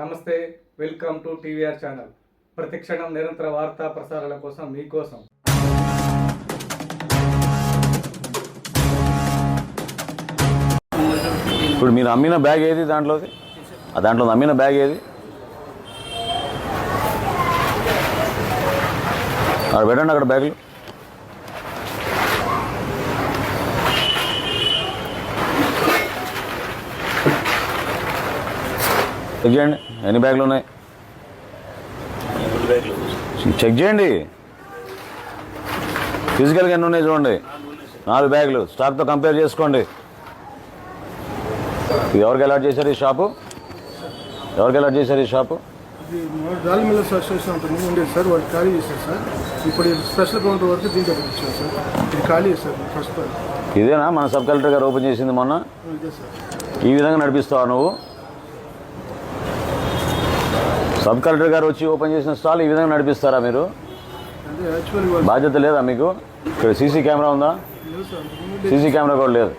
నమస్తే welcome to TVR channel. ప్రతిక్షణం నిరంతర వార్తా ప్రసారాల కోసం మీకోసం. ఇప్పుడు మీరు అమ్మిన బ్యాగ్ ఏది దాంట్లోది? దాంట్లో అమ్మిన బ్యాగ్ ఏది? అక్కడ పెట్టండి అక్కడ బ్యాగులు. చెక్ చేయండి. ఎన్ని బ్యాగులు ఉన్నాయి? చెక్ చేయండి. ఫిజికల్గా ఎన్ని ఉన్నాయి చూడండి. నాలుగు బ్యాగులు. స్టాక్తో కంపేర్ చేసుకోండి. ఇది ఎవరికి అలాట్ చేశారు ఈ షాపు? ఎవరికి అలాట్ చేశారు ఈ షాపు? ఇది రాయల్ మిల్లర్స్ అసోసియేషన్ అంత ముందు ఉండేది సార్. వాళ్ళు ఖాళీ చేశారు సార్. ఇప్పుడు ఇది స్పెషల్ కౌంటర్ వరకు దీంట్లో ఇచ్చారు సార్. ఇది ఖాళీ చేశారు ఫస్ట్ ఇదేనా? మన సబ్ కలెక్టర్ గారు ఓపెన్ చేసింది మొన్న? ఈ విధంగా నడిపిస్తావా నువ్వు? సబ్ కలెక్టర్ గారు వచ్చి ఓపెన్ చేసిన స్టాల్ ఈ విధంగా నడిపిస్తారా మీరు? బాధ్యత లేదా మీకు? ఇక్కడ సీసీ కెమెరా ఉందా? సీసీ కెమెరా కూడా లేదు.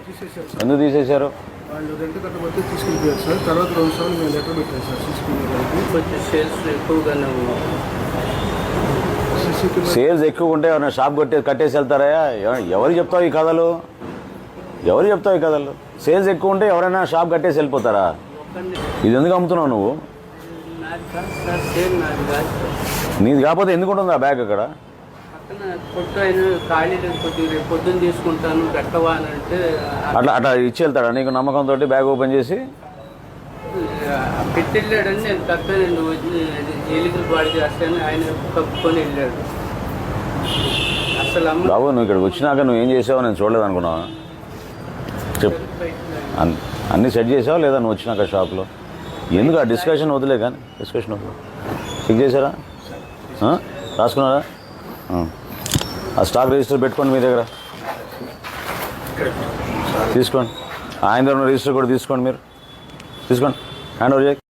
ఎందుకు తీసేశారు? వాళ్ళు రెంట్ కట్టబడితే తీసుకెళ్ళిపోయారు సార్. తర్వాత రెండు సార్లు మేము లెటర్ పెట్టాం సార్ సీసీ కెమెరాకి కొంచెం సేల్స్ ఎక్కువ ఉంటే ఎవరైనా షాప్ కొట్టే కట్టేసి వెళ్తారా? ఎవ- ఎవరు చెప్తావు ఈ కథలు? ఎవరు చెప్తావు ఈ కథలు? సేల్స్ ఎక్కువ ఉంటే ఎవరైనా షాప్ కట్టేసి వెళ్ళిపోతారా? ఇది ఎందుకు అమ్ముతున్నావు నువ్వు? నాది కాకపోతే ఎందుకు ఉంటుంది ఆ బ్యాగ్ అక్కడ? తీసుకుంటాను పెట్టవా అని అంటే అట్లా అట్లా ఇచ్చి వెళ్తాడా? నీకు నమ్మకంతో బ్యాగ్ ఓపెన్ చేసి? ఆ పెట్టి వెళ్ళాడని నేను ఎలుకలు పాడు చేస్తాను ఆయన కప్పుకొని వెళ్ళాడు. అసలు బాబు నువ్వు ఇక్కడికి వచ్చినాక నువ్వు ఏం చేసావో నేను చూడలేదు అనుకున్నావా? చెప్పు. అన్నీ సెట్ చేసావా లేదా నువ్వు వచ్చినాక షాప్లో? ఎందుకు ఆ డిస్కషన్ వదిలే కానీ? డిస్కషన్ వదిలే. చెక్ చేశారా? రాసుకున్నారా? ఆ. స్టాక్ రిజిస్టర్ పెట్టుకోండి మీ దగ్గర. తీసుకోండి. ఆయన దగ్గర రిజిస్టర్ కూడా తీసుకోండి మీరు. తీసుకోండి. హ్యాండ్ ఓవర్ చేయి.